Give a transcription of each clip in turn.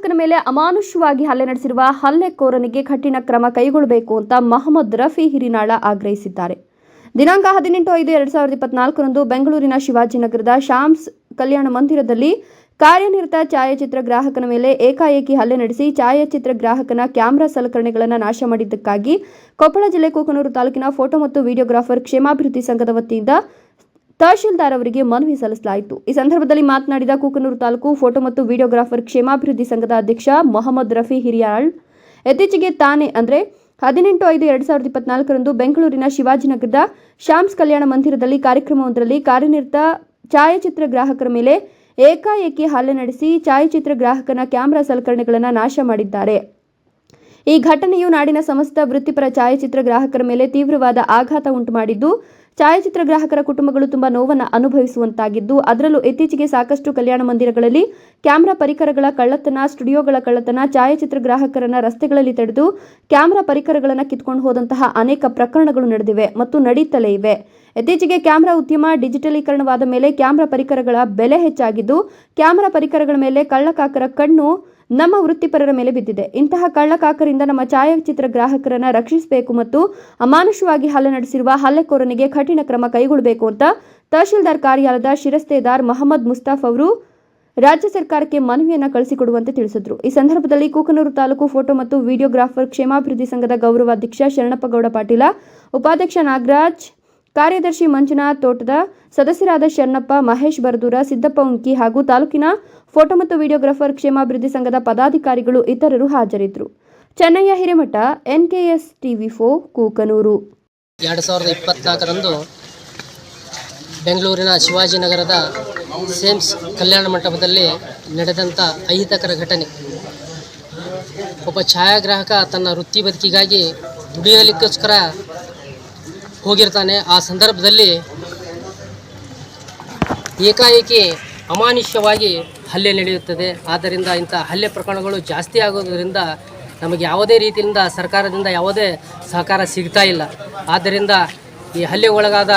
ಛಾಯಾಗ್ರಾಹಕನ ಮೇಲೆ ಅಮಾನುಷವಾಗಿ ಹಲ್ಲೆ ನಡೆಸಿರುವ ಹಲ್ಲೆಕೋರನಿಗೆ ಕಠಿಣ ಕ್ರಮ ಕೈಗೊಳ್ಳಬೇಕು ಅಂತ ಮಹಮ್ಮದ್ ರಫಿ ಹಿರಿನಾಳ ಆಗ್ರಹಿಸಿದ್ದಾರೆ. ದಿನಾಂಕ ಹದಿನೆಂಟು ಐದು ಎರಡ್ ಸಾವಿರದ ಇಪ್ಪತ್ನಾಲ್ಕರಂದು ಬೆಂಗಳೂರಿನ ಶಿವಾಜಿನಗರದ ಶಾಮ್ಸ್ ಕಲ್ಯಾಣ ಮಂದಿರದಲ್ಲಿ ಕಾರ್ಯನಿರತ ಛಾಯಾಚಿತ್ರ ಗ್ರಾಹಕನ ಮೇಲೆ ಏಕಾಏಕಿ ಹಲ್ಲೆ ನಡೆಸಿ ಛಾಯಾಚಿತ್ರ ಗ್ರಾಹಕನ ಕ್ಯಾಮೆರಾ ಸಲಕರಣೆಗಳನ್ನು ನಾಶ ಮಾಡಿದ್ದಕ್ಕಾಗಿ ಕೊಪ್ಪಳ ಜಿಲ್ಲೆ ಕೂಕನೂರು ತಾಲೂಕಿನ ಫೋಟೋ ಮತ್ತು ವಿಡಿಯೋಗ್ರಾಫರ್ ಕ್ಷೇಮಾಭಿವೃದ್ಧಿ ಸಂಘದ ವತಿಯಿಂದ ತಹಶೀಲ್ದಾರ್ ಅವರಿಗೆ ಮನವಿ ಸಲ್ಲಿಸಲಾಯಿತು. ಈ ಸಂದರ್ಭದಲ್ಲಿ ಮಾತನಾಡಿದ ಕೂಕನೂರು ತಾಲೂಕು ಫೋಟೋ ಮತ್ತು ವಿಡಿಯೋಗ್ರಾಫರ್ ಕ್ಷೇಮಾಭಿವೃದ್ಧಿ ಸಂಘದ ಅಧ್ಯಕ್ಷ ಮೊಹಮ್ಮದ್ ರಫಿ ಹಿರಿಯಾಳ್, ಇತ್ತೀಚೆಗೆ ತಾನೇ ಅಂದರೆ ಹದಿನೆಂಟು ಐದು ಎರಡು ಸಾವಿರದ ಇಪ್ಪತ್ನಾಲ್ಕರಂದು ಬೆಂಗಳೂರಿನ ಶಿವಾಜಿನಗರದ ಶಾಮ್ಸ್ ಕಲ್ಯಾಣ ಮಂದಿರದಲ್ಲಿ ಕಾರ್ಯಕ್ರಮವೊಂದರಲ್ಲಿ ಕಾರ್ಯನಿರತ ಛಾಯಾಚಿತ್ರ ಗ್ರಾಹಕರ ಮೇಲೆ ಏಕಾಏಕಿ ಹಲ್ಲೆ ನಡೆಸಿ ಛಾಯಾಚಿತ್ರ ಗ್ರಾಹಕನ ಕ್ಯಾಮೆರಾ ಸಲಕರಣೆಗಳನ್ನು ನಾಶ ಮಾಡಿದ್ದಾರೆ. ಈ ಘಟನೆಯು ನಾಡಿನ ಸಮಸ್ತ ವೃತ್ತಿಪರ ಛಾಯಾಚಿತ್ರ ಗ್ರಾಹಕರ ಮೇಲೆ ತೀವ್ರವಾದ ಆಘಾತ ಉಂಟುಮಾಡಿದ್ದು ಛಾಯಾಚಿತ್ರ ಗ್ರಾಹಕರ ಕುಟುಂಬಗಳು ತುಂಬಾ ನೋವನ್ನು ಅನುಭವಿಸುವಂತಾಗಿದ್ದು, ಅದರಲ್ಲೂ ಇತ್ತೀಚೆಗೆ ಸಾಕಷ್ಟು ಕಲ್ಯಾಣ ಮಂದಿರಗಳಲ್ಲಿ ಕ್ಯಾಮೆರಾ ಪರಿಕರಗಳ ಕಳ್ಳತನ, ಸ್ಟುಡಿಯೋಗಳ ಕಳ್ಳತನ, ಛಾಯಾಚಿತ್ರ ಗ್ರಾಹಕರನ್ನ ರಸ್ತೆಗಳಲ್ಲಿ ತಡೆದು ಕ್ಯಾಮೆರಾ ಪರಿಕರಗಳನ್ನು ಕಿತ್ಕೊಂಡು ಹೋದಂತಹ ಅನೇಕ ಪ್ರಕರಣಗಳು ನಡೆದಿವೆ ಮತ್ತು ನಡೀತಲೇ ಇವೆ. ಇತ್ತೀಚೆಗೆ ಕ್ಯಾಮೆರಾ ಉದ್ಯಮ ಡಿಜಿಟಲೀಕರಣವಾದ ಮೇಲೆ ಕ್ಯಾಮೆರಾ ಪರಿಕರಗಳ ಬೆಲೆ ಹೆಚ್ಚಾಗಿದ್ದು, ಕ್ಯಾಮೆರಾ ಪರಿಕರಗಳ ಮೇಲೆ ಕಳ್ಳಕಾಕರ ಕಣ್ಣು ನಮ್ಮ ವೃತ್ತಿಪರರ ಮೇಲೆ ಬಿದ್ದಿದೆ. ಇಂತಹ ಕಳ್ಳಕಾಕರಿಂದ ನಮ್ಮ ಛಾಯಾಚಿತ್ರ ಗ್ರಾಹಕರನ್ನ ರಕ್ಷಿಸಬೇಕು ಮತ್ತು ಅಮಾನುಷವಾಗಿ ಹಲ್ಲೆ ನಡೆಸಿರುವ ಹಲ್ಲೆಕೋರನಿಗೆ ಕಠಿಣ ಕ್ರಮ ಕೈಗೊಳ್ಳಬೇಕು ಅಂತ ತಹಶೀಲ್ದಾರ್ ಕಾರ್ಯಾಲಯದ ಶಿರಸ್ತೇದಾರ್ ಮೊಹಮ್ಮದ್ ಮುಸ್ತಾಫ್ ಅವರು ರಾಜ್ಯ ಸರ್ಕಾರಕ್ಕೆ ಮನವಿಯನ್ನು ಕಳಿಸಿಕೊಡುವಂತೆ ತಿಳಿಸಿದ್ರು. ಈ ಸಂದರ್ಭದಲ್ಲಿ ಕೂಕನೂರು ತಾಲೂಕು ಫೋಟೋ ಮತ್ತು ವಿಡಿಯೋಗ್ರಾಫರ್ ಕ್ಷೇಮಾಭಿವೃದ್ಧಿ ಸಂಘದ ಗೌರವಾಧ್ಯಕ್ಷ ಶರಣಪ್ಪಗೌಡ ಪಾಟೀಲ, ಉಪಾಧ್ಯಕ್ಷ ನಾಗರಾಜ್ ಕಾರ್ಯದರ್ಶಿ ಮಂಜುನಾಥ್ ತೋಟದ ಸದಸ್ಯರಾದ ಶರಣಪ್ಪ, ಮಹೇಶ್ ಬರದೂರ, ಸಿದ್ದಪ್ಪ ಉಂಕಿ ಹಾಗೂ ತಾಲೂಕಿನ ಫೋಟೋ ಮತ್ತು ವಿಡಿಯೋಗ್ರಾಫರ್ ಕ್ಷೇಮಾಭಿವೃದ್ಧಿ ಸಂಘದ ಪದಾಧಿಕಾರಿಗಳು ಇತರರು ಹಾಜರಿದ್ದರು. ಚೆನ್ನಯ್ಯ ಹಿರೇಮಠ, ಎನ್ಕೆಎಸ್ ಟಿವಿ ಫೋ ಕೂಕನೂರು. ಎರಡು ಸಾವಿರದ ಇಪ್ಪತ್ನಾಲ್ಕರಂದು ಬೆಂಗಳೂರಿನ ಶಿವಾಜಿನಗರದ ಸೇಮ್ಸ್ ಕಲ್ಯಾಣ ಮಂಟಪದಲ್ಲಿ ನಡೆದಂಥ ಅಹಿತಕರ ಘಟನೆ. ಒಬ್ಬ ಛಾಯಾಗ್ರಾಹಕ ತನ್ನ ವೃತ್ತಿ ಬದುಕಿಗಾಗಿ ದುಡಿಯಲಿಕ್ಕೋಸ್ಕರ ಹೋಗಿರ್ತಾನೆ. ಆ ಸಂದರ್ಭದಲ್ಲಿ ಏಕಾಏಕಿ ಅಮಾನುಷ್ಯವಾಗಿ ಹಲ್ಲೆ ನಡೆಯುತ್ತದೆ. ಆದ್ದರಿಂದ ಇಂಥ ಹಲ್ಲೆ ಪ್ರಕರಣಗಳು ಜಾಸ್ತಿ ಆಗೋದರಿಂದ ನಮಗೆ ಯಾವುದೇ ರೀತಿಯಿಂದ ಸರ್ಕಾರದಿಂದ ಯಾವುದೇ ಸಹಕಾರ ಸಿಗ್ತಾ ಇಲ್ಲ. ಆದ್ದರಿಂದ ಈ ಹಲ್ಲೆ ಒಳಗಾದ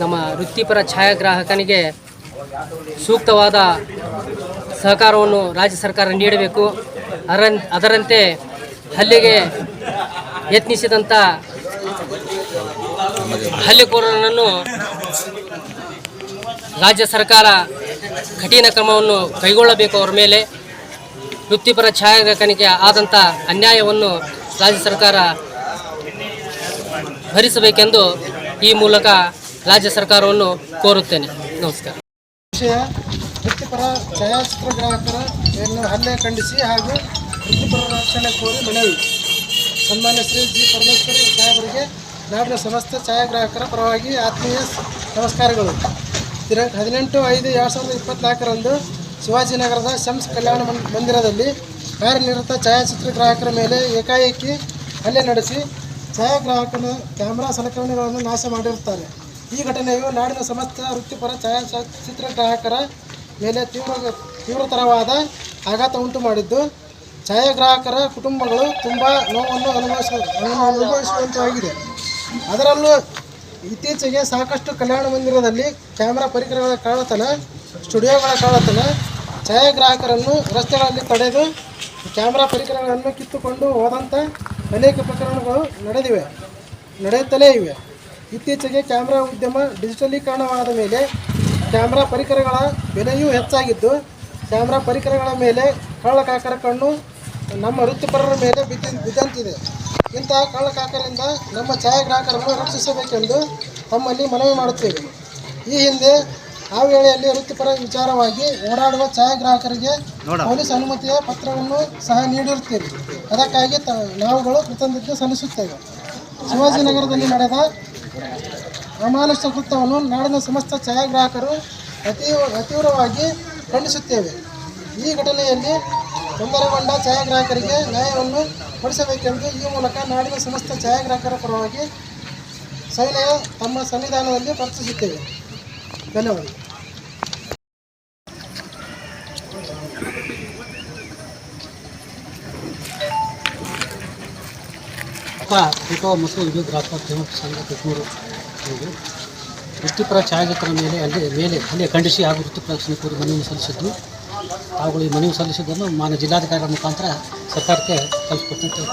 ನಮ್ಮ ವೃತ್ತಿಪರ ಛಾಯಾಗ್ರಾಹಕನಿಗೆ ಸೂಕ್ತವಾದ ಸಹಕಾರವನ್ನು ರಾಜ್ಯ ಸರ್ಕಾರ ನೀಡಬೇಕು. ಅದರ ಅದರಂತೆ ಹಲ್ಲೆಗೆ ಯತ್ನಿಸಿದಂಥ ಹಲ್ಲೆಕೋರನನ್ನು ರಾಜ್ಯ ಸರ್ಕಾರ ಕಠಿಣ ಕ್ರಮವನ್ನು ಕೈಗೊಳ್ಳಬೇಕು ಅವರ ಮೇಲೆ. ವೃತ್ತಿಪರ ಛಾಯಾಗ್ರಹಣಿಕೆ ಆದಂಥ ಅನ್ಯಾಯವನ್ನು ರಾಜ್ಯ ಸರ್ಕಾರ ಭರಿಸಬೇಕೆಂದು ಈ ಮೂಲಕ ರಾಜ್ಯ ಸರ್ಕಾರವನ್ನು ಕೋರುತ್ತೇನೆ. ನಮಸ್ಕಾರ. ವೃತ್ತಿಪರ ಛಾಯಾಚಿತ್ರ ಗ್ರಾಹಕರ ಏನು ಹಲ್ಲೆ ಖಂಡಿಸಿ ಹಾಗೂ ವೃತ್ತಿಪರ ರಕ್ಷಣೆ ಕೋರಿ ಮನವಿ. ಸನ್ಮಾನ್ಯ ಶ್ರೀ ಜಿ ಪರಮೇಶ್ವರ್ ಸಾಹೇಬರಿಗೆ ನಾಡಿನ ಸಮಸ್ತ ಛಾಯಾಗ್ರಾಹಕರ ಪರವಾಗಿ ಆತ್ಮೀಯ ನಮಸ್ಕಾರಗಳು. ದಿನಾಂಕ ಹದಿನೆಂಟು ಐದು ಎರಡು ಸಾವಿರದ ಇಪ್ಪತ್ನಾಲ್ಕರಂದು ಶಿವಾಜಿನಗರದ ಶಮ್ಸ್ ಕಲ್ಯಾಣ ಮಂದಿರದಲ್ಲಿ ಕಾರ್ಯನಿರತ ಛಾಯಾಚಿತ್ರ ಗ್ರಾಹಕರ ಮೇಲೆ ಏಕಾಏಕಿ ಹಲ್ಲೆ ನಡೆಸಿ ಛಾಯಾಗ್ರಾಹಕನ ಕ್ಯಾಮೆರಾ ಸಲಕರಣೆಗಳನ್ನು ನಾಶ ಮಾಡಿರುತ್ತಾರೆ. ಈ ಘಟನೆಯು ನಾಡಿನ ಸಮಸ್ತ ವೃತ್ತಿಪರ ಛಾಯಾಚಿತ್ರ ಗ್ರಾಹಕರ ಮೇಲೆ ತೀವ್ರ, ತೀವ್ರತರವಾದ ಆಘಾತ ಉಂಟು ಮಾಡಿದ್ದು, ಛಾಯಾಗ್ರಾಹಕರ ಕುಟುಂಬಗಳು ತುಂಬ ನೋವನ್ನು ಅನುಭವಿಸ ಅನುಭವಿಸುವಂತಾಗಿದೆ ಅದರಲ್ಲೂ ಇತ್ತೀಚೆಗೆ ಸಾಕಷ್ಟು ಕಲ್ಯಾಣ ಮಂದಿರದಲ್ಲಿ ಕ್ಯಾಮ್ರಾ ಪರಿಕರಗಳ ಕಳ್ಳತನ, ಸ್ಟುಡಿಯೋಗಳ ಕಳ್ಳತನ, ಛಾಯಾಗ್ರಾಹಕರನ್ನು ರಸ್ತೆಗಳಲ್ಲಿ ತಡೆದು ಕ್ಯಾಮ್ರಾ ಪರಿಕರಗಳನ್ನು ಕಿತ್ತುಕೊಂಡು ಹೋದಂಥ ಅನೇಕ ಪ್ರಕರಣಗಳು ನಡೆದಿವೆ, ನಡೆಯುತ್ತಲೇ ಇವೆ. ಇತ್ತೀಚೆಗೆ ಕ್ಯಾಮ್ರಾ ಉದ್ಯಮ ಡಿಜಿಟಲೀಕರಣವಾದ ಮೇಲೆ ಕ್ಯಾಮ್ರಾ ಪರಿಕರಗಳ ಬೆಲೆಯೂ ಹೆಚ್ಚಾಗಿದ್ದು, ಕ್ಯಾಮ್ರಾ ಪರಿಕರಗಳ ಮೇಲೆ ಕಳ್ಳಕಾಕರ ಕಣ್ಣು ನಮ್ಮ ವೃತ್ತಿಪರರ ಮೇಲೆ ಬಿದ್ದ, ಬಿದ್ದಂತಿದೆ. ಇಂತಹ ಕಳ್ಳಕಾಕರಿಂದ ನಮ್ಮ ಛಾಯಾಗ್ರಾಹಕರನ್ನು ರಕ್ಷಿಸಬೇಕೆಂದು ತಮ್ಮಲ್ಲಿ ಮನವಿ ಮಾಡುತ್ತೇವೆ. ಈ ಹಿಂದೆ ಆ ವೇಳೆಯಲ್ಲಿ ವೃತ್ತಿಪರ ವಿಚಾರವಾಗಿ ಓಡಾಡುವ ಛಾಯಾಗ್ರಾಹಕರಿಗೆ ಪೊಲೀಸ್ ಅನುಮತಿಯ ಪತ್ರವನ್ನು ಸಹ ನೀಡಿರುತ್ತೇವೆ. ಅದಕ್ಕಾಗಿ ತ ನಾವುಗಳು ಕೃತಜ್ಞತೆ ಸಲ್ಲಿಸುತ್ತೇವೆ. ಶಿವಾಜಿನಗರದಲ್ಲಿ ನಡೆದ ಅಮಾನುಷ ಕೃತ್ಯವನ್ನು ನಾಡಿನ ಸಮಸ್ತ ಛಾಯಾಗ್ರಾಹಕರು ಅತೀವ ಅತೀವ್ರವಾಗಿ ಖಂಡಿಸುತ್ತೇವೆ. ಈ ಘಟನೆಯಲ್ಲಿ ತೊಂದರೆಗೊಂಡ ಛಾಯಾಗ್ರಾಹಕರಿಗೆ ನ್ಯಾಯವನ್ನು ಕೊಡಿಸಬೇಕೆಂದು ಈ ಮೂಲಕ ನಾಡಿನ ಸಮಸ್ತ ಛಾಯಾಗ್ರಾಹಕರ ಪರವಾಗಿ ಸೈನ್ಯ ತಮ್ಮ ಸಂವಿಧಾನದಲ್ಲಿ ಪ್ರಾರ್ಥಿಸುತ್ತೇವೆ. ಧನ್ಯವಾದಗಳು ಫೋಟೋ ಮತ್ತು ವಿಡಿಯೋಗ್ರಾಫರ್ ದೇವ ಸಂಘ ವೃತ್ತಿಪರ ಛಾಯಾಚಿತ್ರ ಮೇಲೆ ಅಲ್ಲಿ ಮೇಲೆ ಅಲ್ಲಿ ಖಂಡಿಸಿ ಹಾಗೂ ವೃತ್ತಿಪರ ಸ್ನೇಹಿತರು ಮನವಿ ಸಲ್ಲಿಸಿದ್ದು. ಅವುಗಳು ಈ ಮನವಿ ಸಲ್ಲಿಸಿದ್ದನ್ನು ಮಾನ್ಯ ಜಿಲ್ಲಾಧಿಕಾರಿಗಳ ಮುಖಾಂತರ ಸರ್ಕಾರಕ್ಕೆ ಕಳಿಸ್ಕೊಡ್ತೀನಿ.